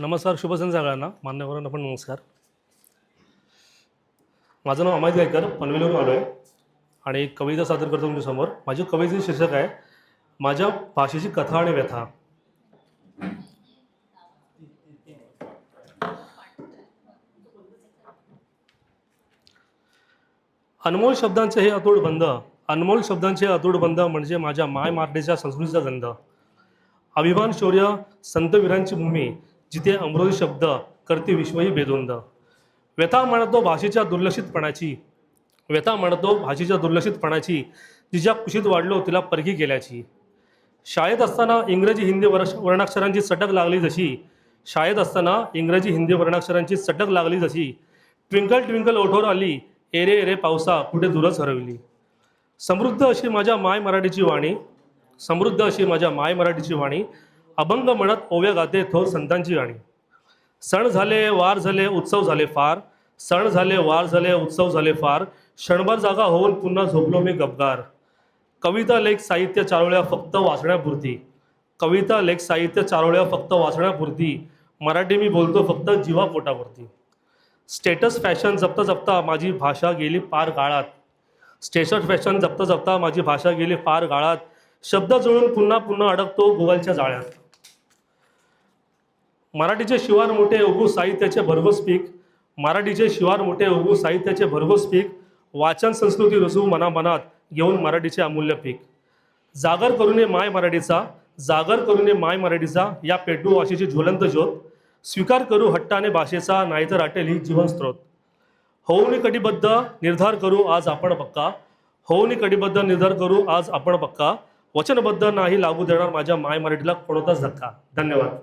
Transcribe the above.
नमस्कार शुभसन सगळ्यांना. मान्यवरांना पण नमस्कार. माझं नाव अमित गायकर पनवेलवरून आलो आहे आणि कविता सादर करतो तुमच्यासमोर माझी कवितेचे शीर्षक आहे माझ्या भाषेची कथा आणि व्यथा. अनमोल शब्दांचे हे अतोड बंध. अनमोल शब्दांचे अतोड बंध म्हणजे माझ्या माय मारण्याच्या संस्कृतीचा गंध. अभिमान शौर्य संतवीरांची भूमी. जिथे अमृत शब्द करते विश्वही बेदोंद. व्यथा म्हणतो भाषेच्या दुर्लक्षितपणाची. व्यथा म्हणतो भाषेच्या दुर्लक्षितपणाची. जिच्या कुशीत वाढलो तिला परखी गेल्याची शाळेत असताना इंग्रजी हिंदी वर्ष वर्णाक्षरांची सटक लागली जशी. शाळेत असताना इंग्रजी हिंदी वर्णाक्षरांची सटक लागली जशी. ट्विंकल ट्विंकल ओठोर आली. एरे एरे पावसा कुठे दूरच हरवली. समृद्ध अशी माझ्या माय मराठीची वाणी. समृद्ध अशी माझ्या माय मराठीची वाणी. अभंग म्हणत ओव्या गाते थोर संतांची गाणी सण झाले वार झाले उत्सव झाले फार. सण झाले वार झाले उत्सव झाले फार. क्षणभर जागा होऊन पुन्हा झोपलो मी गबगार कविता लेख साहित्य चारोळ्या फक्त वाचण्यापुरती. कविता लेख साहित्य चारोळ्या फक्त वाचण्यापुरती. मराठी मी बोलतो फक्त जीवा पोटावरती स्टेटस फॅशन जपता जपता माझी भाषा गेली पार गाळात. स्टेटस फॅशन जपता जपता माझी भाषा गेली पार गाळात. शब्द जुळून पुन्हा पुन्हा अडकतो गुगलच्या जाळ्यात. मराठीचे शिवार मोठे उगू साहित्याचे भरघोस पीक. मराठीचे शिवार मोठे उगू साहित्याचे भरघोस पीक. वाचन संस्कृती रुजू मनामनात घेऊन मराठीचे अमूल्य पीक. जागर करूने माय मराठीचा जागर करूने माय मराठीचा या पेटू भाषेची ज्वलंत ज्योत. स्वीकार करू हट्टाने भाषेचा नाहीतर अटेल ही जीवनस्रोत होऊनी कटिबद्ध निर्धार करू आज आपण पक्का. होऊनी कटिबद्ध निर्धार करू आज आपण पक्का. वचनबद्ध नाही लागू देणार माझ्या माय मराठीला कोणताच धक्का. धन्यवाद.